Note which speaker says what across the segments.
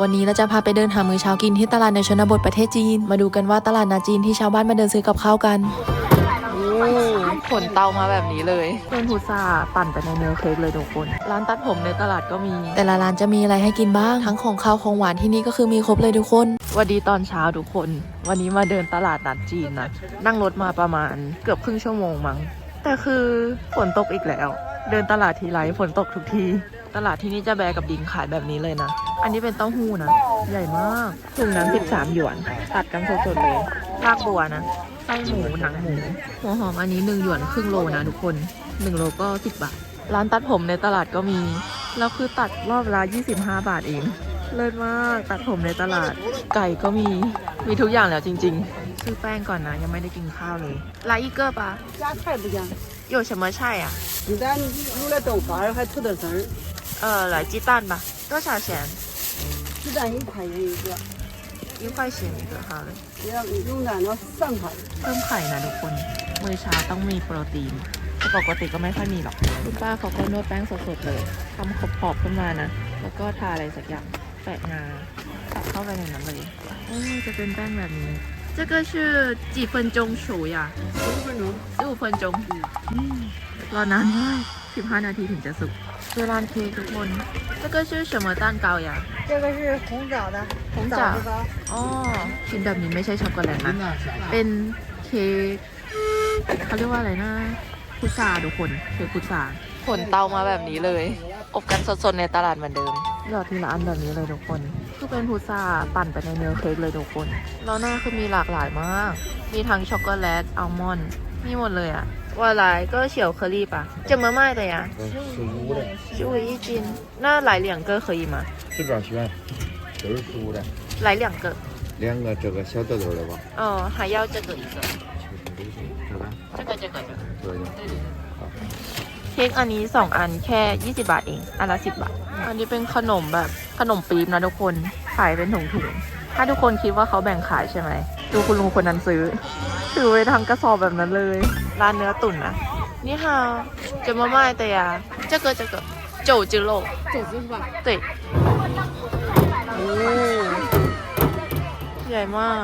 Speaker 1: วันนี้เราจะพาไปเดินหามื้อเช้ากินที่ตลาดในชนบทประเทศจีน มาดูกันว่าตลาดนาจีนที่ชาวบ้านมาเดินซื้อกับข้าวกันขนเตามาแบบนี้เลยเป็นพุทราปั่นไปในเนื้อเค้กเลยทุกคน ร้านตัดผมในตลาดก็มี แต่ละร้านจะมีอะไรให้กินบ้าง ทั้งของข้าวของหวานที่นี่ก็คือมีครบเลยทุกคนสวัสดีตอนเช้าทุกคน วันนี้มาเดินตลาดนัดจีนนะนั่งรถมาประมาณเกือบครึ่งชั่วโมงมั้งแต่คือฝนตกอีกแล้ว เดินตลาดทีไรฝนตกทุกที ตลาดที่นี่จะแบกับดินขายแบบนี้เลยนะ อันนี้เป็นเต้าหู้นะ ใหญ่มากถุงนั้น13 หยวน ตัดกันสดๆเลยรากบัวนะ ไส้หมูหนังหมู หัวหอมอันนี้ 1 หยวนครึ่งโลนะทุกคน 1 โลก็ 10 บาท ร้านตัดผมในตลาดก็มี แล้วคือตัดรอบละ25 บาทเอง เลิศมาก ตัดผมในตลาด ไก่ก็มี มีทุกอย่างแล้วจริง ๆ ซื้อแป้งก่อนนะ ยังไม่ได้กินข้าวเลย来一个吧
Speaker 2: 加菜不加，
Speaker 1: 有什么菜呀、
Speaker 2: 鸡蛋卤了豆干儿，还土豆丝儿，
Speaker 1: 呃，来鸡蛋吧，多少钱？
Speaker 2: 鸡蛋一块钱一个，
Speaker 1: 一块钱一个好了。
Speaker 2: 要用蛋了三块。
Speaker 1: เพิ่มไข่นะทุกคน มื้อเช้าต้องมีโปรตีนแต่ปกติก็ไม่ค่อยมีหรอก คุณป้าเขาก็นวดแป้งสดๆเลยทำขอบๆขึ้นมานะ แล้วก็ทาอะไรสักอย่าง แปะงาตัดเข้าไปในนั้นเลยโอ้จะเป็นแป้งแบบนี้这个是几分钟熟呀
Speaker 2: 十五分钟，
Speaker 1: 十五分钟รอนานมาก 15 นาทีถึงจะสุกคือร้านเค้กทุกคน这个是什么蛋糕呀
Speaker 2: 这个是红枣的，
Speaker 1: 红枣
Speaker 2: 枣子糕，
Speaker 1: อ๋อชิ้นแบบนี้ไม่ใช่ช็อกโกแลตนะ เป็นเค้กเขาเรียกว่าอะไรนะพุทราทุกคนเค้กพุทราขนเตามาแบบนี้เลย อบกันสดๆในตลาดเหมือนเดิมหยอดทีละอันแบบนี้เลยทุกคนคือเป็นพุทราปั่นไปในเนื้อเค้กเลยทุกคนแล้วหน้าคือมีหลากหลายมาก มีทั้งช็อกโกแลตอัลมอนด์มีหมดเลยอะ ว่า来个小颗粒吧怎么卖的呀
Speaker 3: 十五的，
Speaker 1: 十五一斤那来两个可以吗
Speaker 3: 随便选，都是十五的，
Speaker 1: 来两个
Speaker 3: 两个这个小豆豆的吧，
Speaker 1: 哦还要这个一个
Speaker 3: 这个
Speaker 1: 这个这个这个
Speaker 3: 这个，
Speaker 1: เค้กอันนี้ 2 อันแค่ 20 บาทเอง อันละ 10 บาท อันนี้เป็นขนมแบบขนมปี๊บนะทุกคน ขายเป็นถุงๆ ถ้าทุกคนคิดว่าเขาแบ่งขายใช่ไหม ดูคุณลุงคนนั้นซื้อ ถือไว้ทั้งกระสอบแบบนั้นเลย ร้านเนื้อตุ๋นนะ นี่ฮะจะมาม่าแต่ยา这个这个九只肉
Speaker 2: 肘子是吧？
Speaker 1: 对โอ้ใหญ่มาก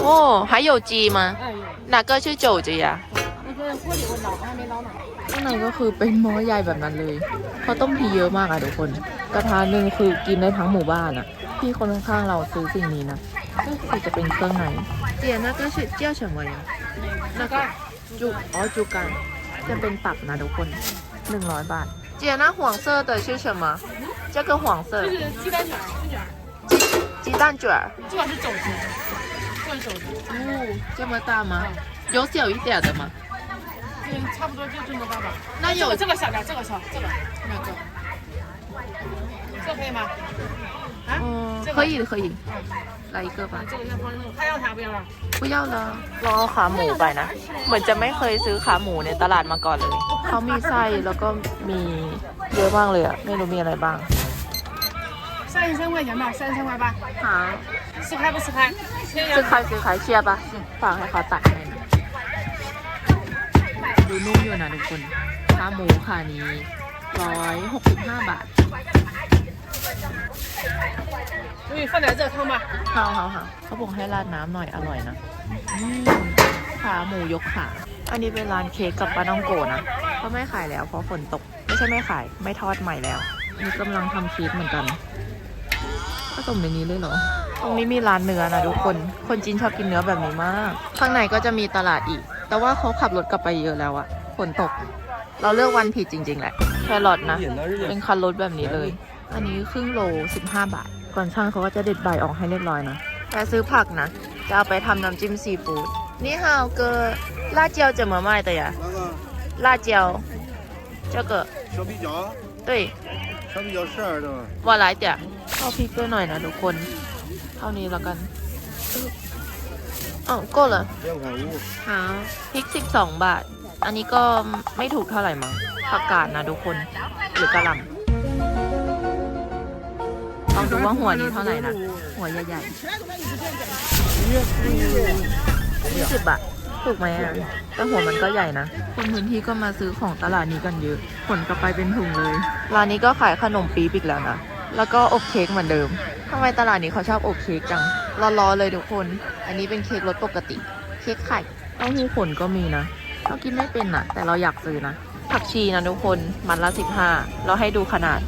Speaker 1: โอ้还有鸡吗
Speaker 2: 哎呦，
Speaker 1: 哪个是肘子呀
Speaker 2: 那个锅里我捞还没捞呢。
Speaker 1: ข้างในก็คือเป็นหม้อใหญ่แบบนั้นเลยเขาต้มทีเยอะมากอะทุกคน กระทะหนึ่งคือกินได้ทั้งหมู่บ้านอะพี่คนข้างๆเราซื้อสิ่งนี้นะก็คือจะเป็นเครื่องใน เจีย那个是叫什么呀那个จุอ๋อจุกันจะเป็นตับนะทุกคนหนึ่งร้อยบาทเจีย那黄色的是什么这个黄色
Speaker 2: 这是鸡蛋卷儿，鸡卷儿，
Speaker 1: 鸡蛋卷儿
Speaker 2: 这个是肘子，这是肘子，
Speaker 1: 哦这么大吗有小一点的吗
Speaker 2: 嗯，差不多就这么大吧。
Speaker 1: 那有
Speaker 2: 这个这个小点儿，这个小，这个
Speaker 1: 那个
Speaker 2: 这可以吗？ 啊？
Speaker 1: 哦
Speaker 2: 这个
Speaker 1: 可以可以来一个吧
Speaker 2: 这个要放这个，还要啥不要了？
Speaker 1: 不要了ลองเอาขาหมูไปนะ เหมือนจะไม่เคยซื้อขาหมูในตลาดมาก่อนเลย เขามีไส้แล้วก็มีเยอะมากเลยอะไม่รู้มีอะไรบ้าง
Speaker 2: 三十三块钱吧，三十三块八，
Speaker 1: หา
Speaker 2: 撕开不撕开？先
Speaker 1: ซื้อใครซื้อใครเชียร์ปะฝากให้เขาตัดให้นะดูนุ่มอยู่นะทุกคนขาหมูขานี้ร้อยหกสิบห้าบาท
Speaker 2: 我给 你放点这个汤吧。
Speaker 1: เฮาเฮาเฮาเขาบอกให้ราดน้ำหน่อยอร่อยนะอืมขาหมูยกขา อันนี้เป็นร้านเค้กกับปลาต้องโกะนะก็ไม่ขายแล้วเพราะฝนตก ไม่ใช่ไม่ขาย ไม่ทอดใหม่แล้วอันนี่กำลังทำเค้กเหมือนกันผสมในนี้เลยเหรอ ตรงนี้มีร้านเนื้อนะทุกคน คนจีนชอบกินเนื้อแบบนี้มาก ข้างในก็จะมีตลาดอีก แต่ว่าเขาขับรถกลับไปเยอะแล้วอะฝนตก เราเลือกวันผิดจริง ๆ แหละ แครอทนะ เป็นคันรถแบบนี้เลย อันนี้ครึ่งโล 15 บาท ก่อนช่างเขาก็จะเด็ดใบออกให้เรียบร้อยนะแต่ซื้อผักนะ จะเอาไปทำน้ำจิ้มซีฟู้ดนี่ฮาวเกอ辣椒怎么卖的呀
Speaker 4: 那个
Speaker 1: 辣椒这个
Speaker 4: 小米椒，
Speaker 1: 对
Speaker 4: 小米椒十二的，
Speaker 1: ว่าไรเดี๋ยวเอาพริกด้วยหน่อยนะทุกคน เท่านี้แล้วกันอ๋อก็เลย
Speaker 4: 两块五。
Speaker 1: หาพริก 12 บาท อันนี้ก็ไม่ถูกเท่าไหร่มั้งผักกาดนะทุกคน หรือกระหล่ำ ลองดูว่าหัวนี้เท่าไหร่นะหัวใหญ่ๆยี่สิบบาทถูกไหมอะแต่หัวมันก็ใหญ่นะ คนพื้นที่ก็มาซื้อของตลาดนี้กันเยอะ ผลกลับไปเป็นถุงเลย ร้านนี้ก็ขายขนมปี๊บอีกแล้วนะ แล้วก็อบเค้กเหมือนเดิมทำไมตลาดนี้เขาชอบอบเค้กจังร้อนๆเลยทุกคน อันนี้เป็นเค้กรสปกติ เค้กไข่เต้าหู้ขนก็มีนะ เรากินไม่เป็นอะแต่เราอยากซื้อนะ ผักชีนะทุกคน มันละสิบห้า เราให้ดูขนาด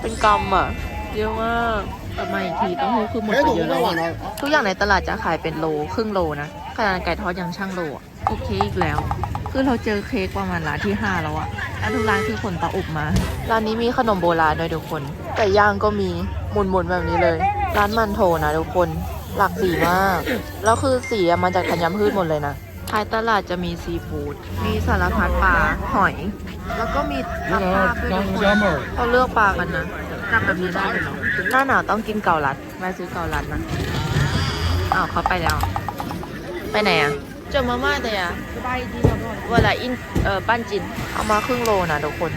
Speaker 1: เป็นกำอะ เยอะมากแต่มาอีกทีเต้าหู้คือหมดไปเยอะแล้วอะทุกอย่างในตลาดจะขายเป็นโลครึ่งโลนะขนาดไก่ทอดยังช่างโลอะโอเคอีกแล้ว คือเราเจอเค้กประมาณร้านที่ห้าแล้วอะแล้วทุกร้านคือคนเตาอบมา ร้านนี้มีขนมโบราณด้วยทุกคนไก่ย่างก็มีหมุนๆแบบนี้เลย ร้านมันโถนะทุกคน หลากสีมาก แล้วคือสีอะมาจากธัญพืชหมดเลยนะท้ายตลาดจะมีซีฟู้ด มีสารพัดปลา หอย แล้วก็มีปลาภาพด้วยทุกคนเขาเลือกปลากันนะ จับแบบนี้ได้เลยเหรอหน้าหนาวต้องกินเกาลัดแม่ซื้อเกาลัดนะอ้าวเขาไปแล้ว ไปไหนอะเจอมาม่าแต่อะเวลาอินเอ่อปั้นจิน เอามาครึ่งโลนะทุกคน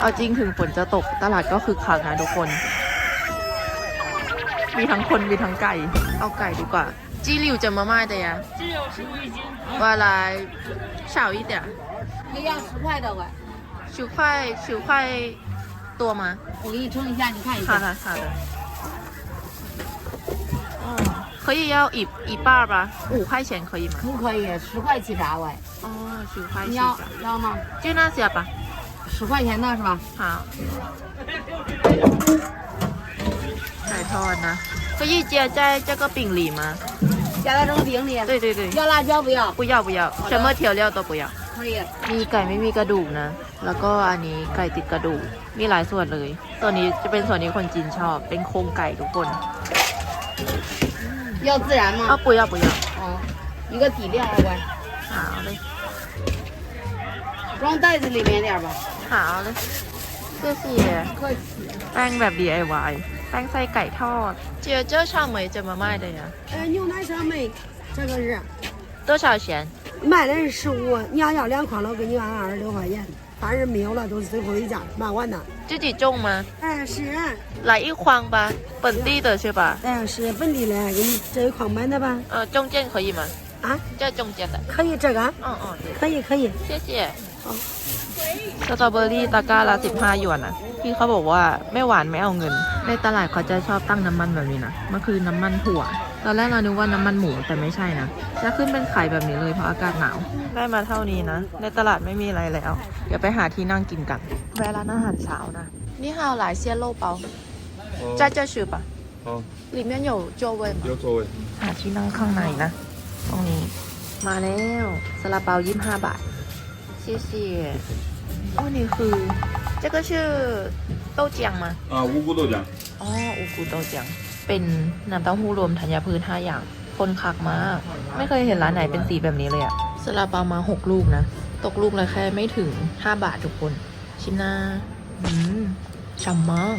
Speaker 1: เอาจริงถึงฝนจะตกตลาดก็คือคักนะทุกคน มีทั้งคนมีทั้งไก่ เอาไก่ดีกว่า 鸡柳怎么卖的呀？
Speaker 2: 只有十一斤，
Speaker 1: 我来少一点，
Speaker 2: 也要十块的喂。
Speaker 1: 十块十块 多吗？
Speaker 2: 我给你称一下，你看一下。
Speaker 1: 好的，好的。嗯，可以要一一半吧，五块钱可以吗？
Speaker 2: 不可以，十块七八块。
Speaker 1: 哦，十块
Speaker 2: 七。要要吗？
Speaker 1: 就那些吧，
Speaker 2: 十块钱的是吧？
Speaker 1: 好。海豚呢？可以加在这个饼里吗？
Speaker 2: 加在这个饼里。
Speaker 1: 对对对。
Speaker 2: 要辣椒不要？
Speaker 1: 不要不要，什么调料都不要。
Speaker 2: 可以。
Speaker 1: มีไก่ไม่มีกระดูกนะ แล้วก็อันนี้ไก่ติดกระดูก มีหลายส่วนเลย ส่วนนี้จะเป็นส่วนนี้คนจีนชอบ เป็นโครงไก่ทุกคน
Speaker 2: 要孜然
Speaker 1: อ้า
Speaker 2: 吗？
Speaker 1: ปุยอ่ะปุยอ่ะ
Speaker 2: 哦，一个底料喂，
Speaker 1: หาเลย
Speaker 2: 装袋子里面点吧。
Speaker 1: หาเลยเสื้อเสีย
Speaker 2: 客气。
Speaker 1: แป้งแบบ DIY แป้งไส้ไก่ทอด เจียเจ้าชาเหมยจะมา卖的呀
Speaker 2: 呃，牛奶小妹，这个是
Speaker 1: 多少钱
Speaker 2: 卖的是十五，你要要两筐了，给你按二十六块钱。凡是没有了，都是最后一价，卖完的。
Speaker 1: 自己种吗
Speaker 2: 哎，是，
Speaker 1: 来一筐吧本地的是吧
Speaker 2: 哎，是本地的，给你这一筐买的吧？
Speaker 1: 呃中间可以吗
Speaker 2: 啊，
Speaker 1: 这中间的
Speaker 2: 可以，这个
Speaker 1: 嗯嗯对
Speaker 2: 可以，可以。
Speaker 1: 谢谢สตรอเบอรี่ตะกร้าละ15หยวนนะพี่เขาบอกว่าไม่หวานไม่เอาเงิน ในตลาดเขาจะชอบตั้งน้ำมันแบบนี้นะ มันคือน้ำมันถั่ว ตอนแรกเรานึกว่าน้ำมันหมูแต่ไม่ใช่นะ จะขึ้นเป็นไข่แบบนี้เลยเพราะอากาศหนาว ได้มาเท่านี้นะ ในตลาดไม่มีอะไรแล้ว เดี๋ยวไปหาที่นั่งกินกัน แวะร้านอาหารเช้านะ นี่ฮาวหลายเซียโลเปา在这是吧
Speaker 3: 好，
Speaker 1: 里面有座位吗
Speaker 3: 有座位。
Speaker 1: หาที่นั่งข้างในนะ ตรงนี้ มาแล้วซาลาเปายี่ห้าบาท谢谢哦นี่คือ这个是豆浆吗
Speaker 5: 啊，无骨豆浆。
Speaker 1: อ๋ออูกุโตจัง เป็นน้ำเต้าหู้รวมธัญพืชห้าอย่าง คนคักมาก ไม่เคยเห็นร้านไหนเป็นสีแบบนี้เลยอะซาลาเปามาหกลูกนะ ตกลูกละแค่ไม่ถึงห้าบาททุกคน ชิมหน้าอืมฉ่ำมาก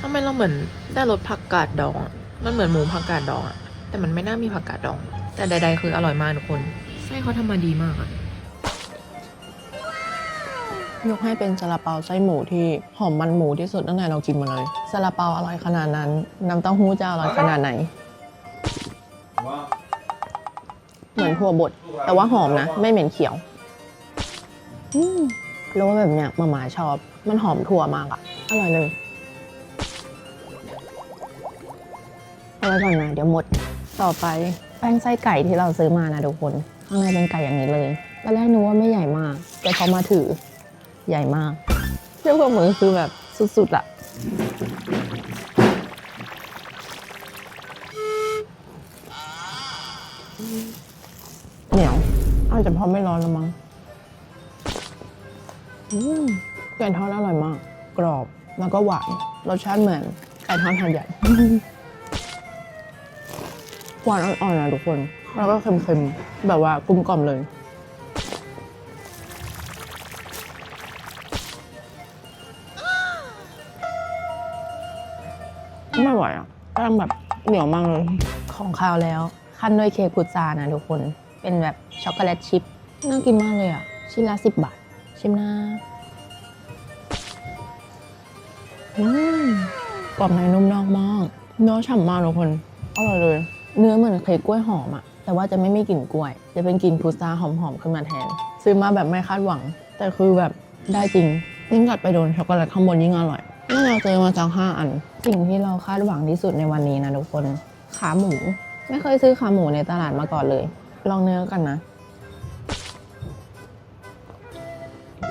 Speaker 1: ทำไมเราเหมือนได้รสผักกาดดองมันเหมือนหมูผักกาดดองอะแต่มันไม่น่ามีผักกาดดอง แต่ใด ๆ คืออร่อยมากทุกคนไส้เขาทำมาดีมากอะ ยกให้เป็นซาลาเปาไส้หมูที่หอมมันหมูที่สุดตั้งแต่เรากินมาเลยซาลาเปาอร่อยขนาดนั้น น้ำเต้าหู้จะอร่อยขนาดไหน เหมือนถั่วบดแต่ว่าหอมนะ ไม่เหม็นเขียวอืมรู้ว่าแบบเนี้ยมาม่าชอบ มันหอมถั่วมากอะอร่อยเลยเอาไว้ก่อนนะเดี๋ยวหมดต่อไปแป้งไส้ไก่ที่เราซื้อมานะทุกคน ข้างในเป็นไก่อย่างนี้เลยตอนแรกนึกว่าไม่ใหญ่มาก แต่พอมาถือ ใหญ่มากเทียบกับมือคือแบบสุดๆอะเหนียวอาจจะเพราะไม่ร้อนแล้วมั้งอืมไก่ทอดอร่อยมาก กรอบแล้วก็หวานรสชาติเหมือนไก่ทอดหาดใหญ่หวานอ่อนๆนะทุกคน แล้วก็เค็มๆ แบบว่ากลมกล่อมเลย ไม่ไหวอะแป้งแบบเหนียวมากเลยของข้าวแล้วขั้นด้วยเค้กพุทรานะทุกคน เป็นแบบช็อกโกแลตชิพน่ากินมากเลยอะ ชิ้นละสิบบาท ชิมนะอืมกรอบในนุ่มนอกมากเนื้อฉ่ำมากทุกคนอร่อยเลย เนื้อเหมือนเค้กกล้วยหอมอะแต่ว่าจะไม่มีกลิ่นกล้วย จะเป็นกลิ่นพุทราหอมๆขึ้นมาแทน ซื้อมาแบบไม่คาดหวัง แต่คือแบบได้จริงยิ่งกัดไปโดนช็อกโกแลตข้างบนยิ่งอร่อย
Speaker 6: นี่เราเจอมาจังห้าอัน สิ่งที่เราคาดหวังที่สุดในวันนี้นะทุกคน ขาหมู ไม่เคยซื้อขาหมูในตลาดมาก่อนเลย ลองเนื้อกันนะ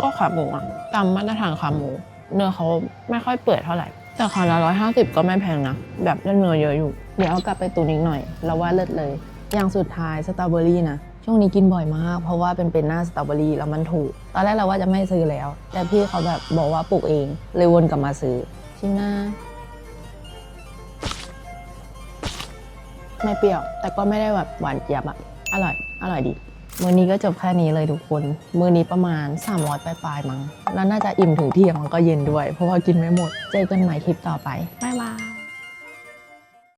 Speaker 6: ก็ขาหมูอะตามมาตรฐานขาหมู เนื้อเขาไม่ค่อยเปื่อยเท่าไหร่ แต่ขาละร้อยห้าสิบก็ไม่แพงนะ แบบได้เนื้อเยอะอยู่ เดี๋ยวเอากลับไปตุนอีกหน่อย เราว่าเลิศเลย อย่างสุดท้ายสตรอเบอรี่นะ ช่วงนี้กินบ่อยมาก เพราะว่าเป็นเป็นหน้าสตรอเบอรี่แล้วมันถูก ตอนแรกเราว่าจะไม่ซื้อแล้ว แต่พี่เขาแบบบอกว่าปลูกเอง เลยวนกลับมาซื้อชิมนะไม่เปรี้ยว แต่ก็ไม่ได้แบบหวานเจี๊ยบอะอร่อย อร่อยดี มื้อนี้ก็จบแค่นี้เลยทุกคน มื้อนี้ประมาณ 300ปลายๆมั้ง แล้วน่าจะอิ่มถึงเที่ยงแล้วก็เย็นด้วย เพราะว่ากินไม่หมด เจอกันใหม่คลิปต่อไป บ๊ายบาย